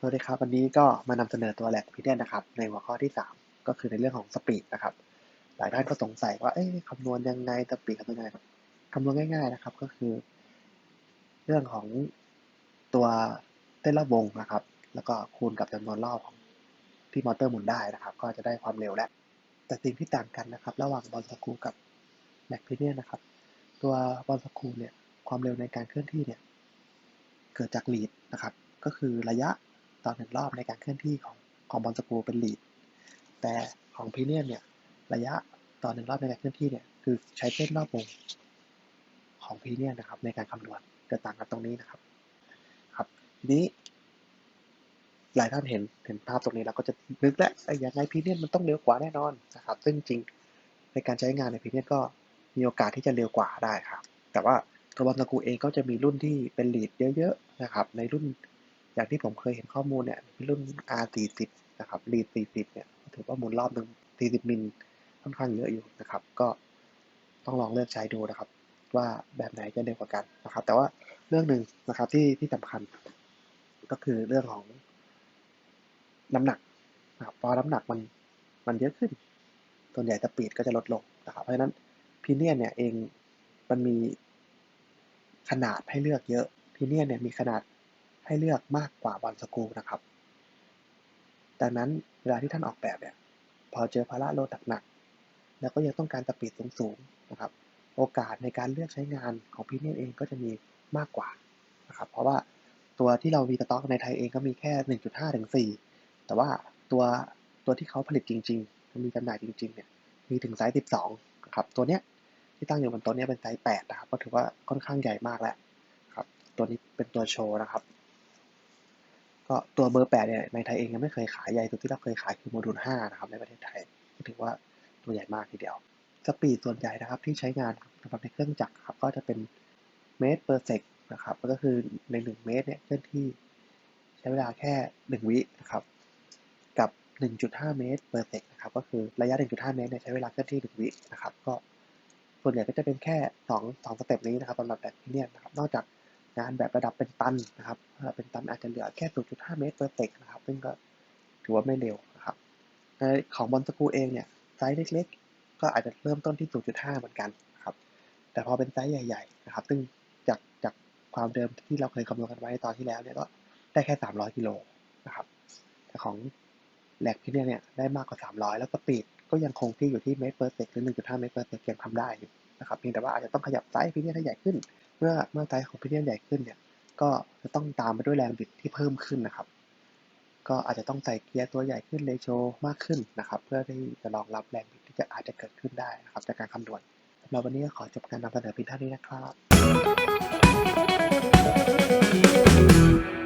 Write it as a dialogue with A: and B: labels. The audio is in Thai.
A: สวัสดีครับ วันนี้ก็มานำเสนอตัวแลกพีเดียนนะครับ ในหัวข้อที่ 3 ก็คือในเรื่องของสปีดนะครับ หลายท่านก็สงสัยว่าเอ๊ะคำนวณยังไงสปีดคำนวณยังไงคำนวณง่าย ๆนะครับ ก็คือ เรื่องของตัวเต้นรอบวงนะครับ แล้วก็คูณกับจำนวนรอบของที่มอเตอร์หมุนได้นะครับ ก็จะได้ความเร็วแล้วแต่สิ่งที่ต่างกันนะครับ ระหว่างบอลสกูกับแลกพีเดียนนะครับ ตัวบอลสกูเนี่ยความเร็วในการเคลื่อนที่เนี่ยเกิดจากลีดนะครับ ก็คือระยะ ต่อหนึ่งรอบในการเคลื่อนที่ของของบอลสกรูเป็นลีด แต่ของพีเนียนเนี่ยระยะต่อหนึ่งรอบในการเคลื่อนที่เนี่ยคือใช้เส้นรอบวงของพีเนียนนะครับในการคำนวณจะต่างกันตรงนี้นะครับครับทีนี้หลายท่านเห็นเห็นภาพตรงนี้เราก็จะนึกแล้วไอ้ยังไงพีเนียนมันต้องเร็วกว่าแน่นอนนะครับ ซึ่งจริงในการใช้งานในพีเนียนก็มีโอกาสที่จะเร็วกว่าได้ครับ แต่ว่าตัวบอลสกรูเองก็จะมีรุ่นที่เป็นลีดเยอะๆนะครับในรุ่น อย่างที่ผมเคยเห็นข้อมูลเนี่ยรุ่น R40 นะครับลีด40เนี่ยถือว่าหมุนรอบหนึ่ง40มิลค่อนข้างเยอะอยู่นะครับ ก็ต้องลองเลือกใช้ดูนะครับ ว่าแบบไหนจะเร็วกว่ากันนะครับ แต่ว่าเรื่องหนึ่งนะครับที่ที่สำคัญ ก็คือเรื่องของน้ำหนักนะครับพอน้ำหนักมันมันเยอะขึ้น ส่วนใหญ่สปีดก็จะลดลงนะครับ เพราะฉะนั้นพีเนียนเนี่ยเองมันมีขนาดให้เลือกเยอะพีเนียนเนี่ยมีขนาด ให้เลือกมากกว่าบอลสกูนะครับดังนั้นเวลาที่ท่านออกแบบเนี่ยพอเจอภาระโลดหนักๆแล้วก็ยังต้องการสปีดสูงๆนะครับ โอกาสในการเลือกใช้งานของพีเนียเองก็จะมีมากกว่านะครับเพราะว่าตัวที่เรามีสต็อกในไทยเองก็มีแค่ 1.5ถึง4แต่ว่าตัวตัวที่เขาผลิตจริงๆมีจำหน่ายจริงๆเนี่ยมีถึงไซส์ 12นะครับตัวเนี้ยที่ตั้งอยู่บนโต๊ะเนี้ยเป็นไซส์ 8 นะครับ ก็ถือว่าค่อนข้างใหญ่มากแล้วครับตัวนี้เป็นตัวโชว์นะครับ ก็ตัวเบอร์8เนี่ยในไทยเองยังไม่เคยขายใหญ่สุดที่เราเคยขายคือโมดูล5นะครับในประเทศไทยก็ถือว่าตัวใหญ่มากทีเดียวสปีดส่วนใหญ่นะครับที่ใช้งานสำหรับในเครื่องจักรครับก็จะเป็นเมตรเปอร์เซกนะครับก็คือใน 1 เมตรเนี่ยเคลื่อนที่ใช้เวลาแค่ 1 วินะครับกับ 1.5 เมตรเปอร์เซกนะครับก็คือระยะ 1.5 เมตรเนี่ยใช้เวลาเคลื่อนที่ 1 วินะครับก็ส่วนใหญ่ก็จะเป็นแค่ 2 2สเต็ปนี้นะครับสำหรับแบบพีเนียนนะครับนอกจาก งานแบบระดับเป็นตันนะครับถ้าเป็นตันอาจจะเหลือแค่ 0.5 เมตรเปอร์เซกนะครับ ซึ่งก็ถือว่าไม่เร็วนะครับในของบอลสกูเองเนี่ยไซส์เล็กๆ ก็อาจจะเริ่มต้นที่ 0.5 เหมือนกันนะครับ แต่พอเป็นไซส์ใหญ่ๆ นะครับ ซึ่งจากจากความเดิมที่เราเคยคำนวณกันไว้ตอนที่แล้วเนี่ยก็ได้แค่ 300 กิโลนะครับ แต่ของแหลกพีเนียเนี่ยได้มากกว่า 300 แล้วสปีดก็ยังคงที่อยู่ที่เมตรเปอร์เซกหรือ 1.5 เมตรเปอร์เซกยังทำได้อยู่นะครับ เพียงแต่ว่าอาจจะต้องขยับไซส์พีเนียให้ใหญ่ขึ้น เมื่อเมื่อไซส์ของพีเนียนใหญ่ขึ้นเนี่ย ก็จะต้องตามไปด้วยแรงบิดที่เพิ่มขึ้นนะครับ ก็อาจจะต้องใส่เกียร์ตัวใหญ่ขึ้นเลโชมากขึ้นนะครับ เพื่อที่จะรองรับแรงบิดที่จะอาจจะเกิดขึ้นได้นะครับจากการคำนวณสำหรับวันนี้ก็ขอจบการนำเสนอเพียงเท่านี้นะครับ